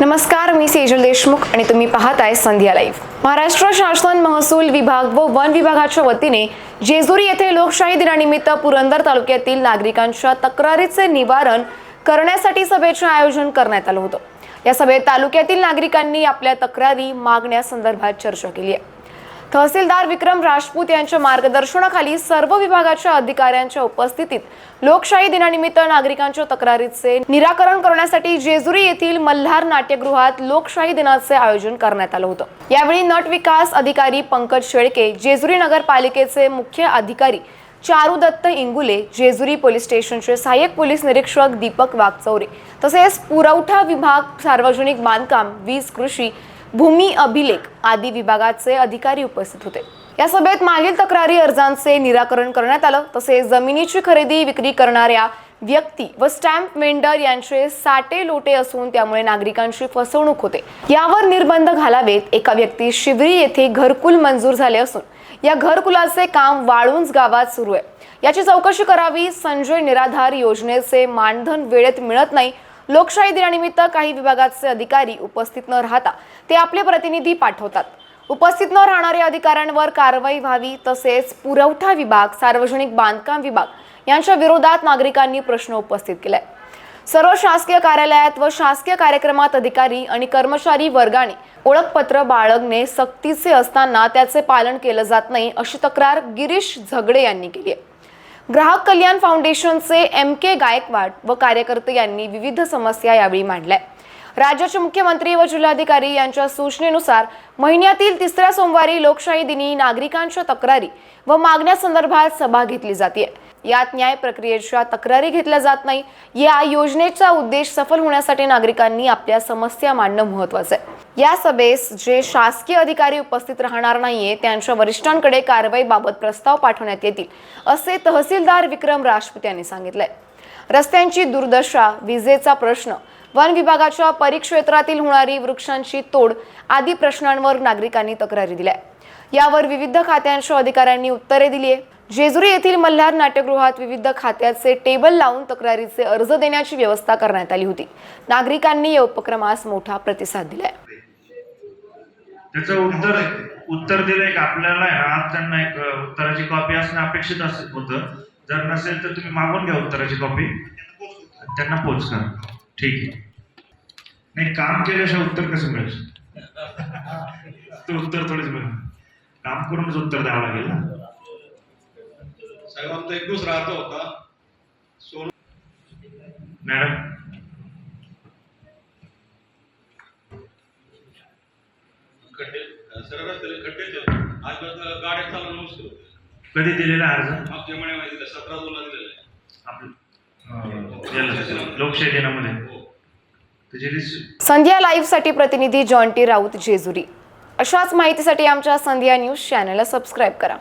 नमस्कार मी सेजल देशमुख आणि तुम्ही पाहताय संध्या लाईव्ह. महाराष्ट्र शासन महसूल विभाग व वन विभागाच्या वतीने जेजुरी येथे लोकशाही दिनानिमित्त पुरंदर तालुक्यातील नागरिकांच्या तक्रारीचे निवारण करण्यासाठी सभेचे आयोजन करण्यात आलं होतं. या सभेत तालुक्यातील नागरिकांनी आपल्या तक्रारी मागण्यासंदर्भात चर्चा केली आहे. तहसीलदार विक्रम राजपूत यांच्या मार्गदर्शनाखाली सर्व विभागाच्या अधिकाऱ्यांच्या उपस्थितीत लोकशाही दिनानिमित्त नागरिकांच्या तक्रारीचे निराकरण करण्यासाठी जेजुरी येथील मल्हार नाट्यगृहात लोकशाही दिनाचे आयोजन करण्यात आलं होतं. यावेळी नट विकास अधिकारी पंकज शेळके जेजुरी नगरपालिकेचे मुख्य अधिकारी चारू दत्त इंगुले जेजुरी पोलीस स्टेशनचे सहाय्यक पोलीस निरीक्षक दीपक वागचौरे तसेच पुरवठा विभाग सार्वजनिक बांधकाम वीज कृषी भूमी अभिलेख आदी विभागाचे अधिकारी उपस्थित होते. या सभेत मागील तक्रारी अर्जांचे निराकरण करण्यात आलं. तसेच जमिनीची खरेदी विक्री करणाऱ्या व्यक्ती व स्टॅम्प वेंडर यांचे साटे लोटे असून त्यामुळे नागरिकांची फसवणूक होते. यावर निर्बंध घालावेत एका व्यक्ती शिवरी येथे घरकुल मंजूर झाले असून या घरकुलाचे काम वाळूंज गावात सुरू आहे. याची चौकशी करावी संजय निराधार योजनेचे मानधन वेळेत मिळत नाही लोकशाही दिनानिमित्त काही विभागाचे अधिकारी उपस्थित न राहता ते आपले प्रतिनिधी पाठवतात. उपस्थित न राहणाऱ्या अधिकाऱ्यांवर कारवाई व्हावी तसेच पुरवठा विभाग सार्वजनिक बांधकाम विभाग यांच्या विरोधात नागरिकांनी प्रश्न उपस्थित केलाय सर्व शासकीय कार्यालयात व शासकीय कार्यक्रमात अधिकारी आणि कर्मचारी वर्गाने ओळखपत्र बाळगणे सक्तीचे असताना त्याचे पालन केलं जात नाही अशी तक्रार गिरीश झगडे यांनी केली आहे. ग्राहक कल्याण फाउंडेशनचे एम के गायकवाड व कार्यकर्ते यांनी विविध समस्या यावेळी मांडल्या. राज्याचे मुख्यमंत्री व जिल्हाधिकारी यांच्या सूचनेनुसार महिन्यातील तिसऱ्या सोमवारी लोकशाही दिनी नागरिकांच्या तक्रारी व मागण्यासंदर्भात सभा घेतली जाते यात न्याय प्रक्रियेच्या तक्रारी घेतल्या जात नाही. या योजनेचा उद्देश सफल होण्यासाठी नागरिकांनी आपल्या समस्या मांडणं महत्वाचं आहे या सभेस जे शासकीय अधिकारी उपस्थित राहणार नाहीये त्यांच्या वरिष्ठांकडे कारवाईबाबत प्रस्ताव पाठवण्यात येतील असे तहसीलदार विक्रम राजपूत यांनी सांगितलंय. रस्त्यांची दुर्दशा विजेचा प्रश्न वन विभागाच्या परिक्षेत्रातील होणारी वृक्षांची तोड आदी प्रश्नांवर नागरिकांनी तक्रारी दिल्या. यावर विविध खात्यांच्या अधिकाऱ्यांनी उत्तरे दिली आहे जेजुरी येथील मल्हार नाट्यगृहात विविध खात्याचे टेबल लावून तक्रारीचे अर्ज देण्याची व्यवस्था करण्यात आली होती. नागरिकांनी या उपक्रमास मोठा प्रतिसाद दिलाय. त्याचं उत्तर उत्तर दिलंय का आपल्याला आज त्यांना एक उत्तराची कॉपी असणं अपेक्षित असं होतं. जर नसेल तर तुम्ही मागून घ्या उत्तराची कॉपी त्यांना पोच करा. ठीक आहे. नाही काम केल्याशिवाय उत्तर कसं मिळेल? ते उत्तर थोडीच मिळेल. काम करूनच उत्तर द्यावं लागेल ना? साहेब आमचा एक दुसरा अर्ज होता. सोन मॅडम. खड्डे सरळ खड्डेच. आज गाड्या होते कधी दिलेला अर्ज? मागच्या सतरा दोनला दिलेला आहे. आपलं अ, याला, लोकशाही दिनामध्ये. संध्या लाईव्हसाठी प्रतिनिधी जॉन टी राऊत जेजुरी. अशाच माहितीसाठी आमच्या संध्या न्यूज चॅनलला सबस्क्राईब करा.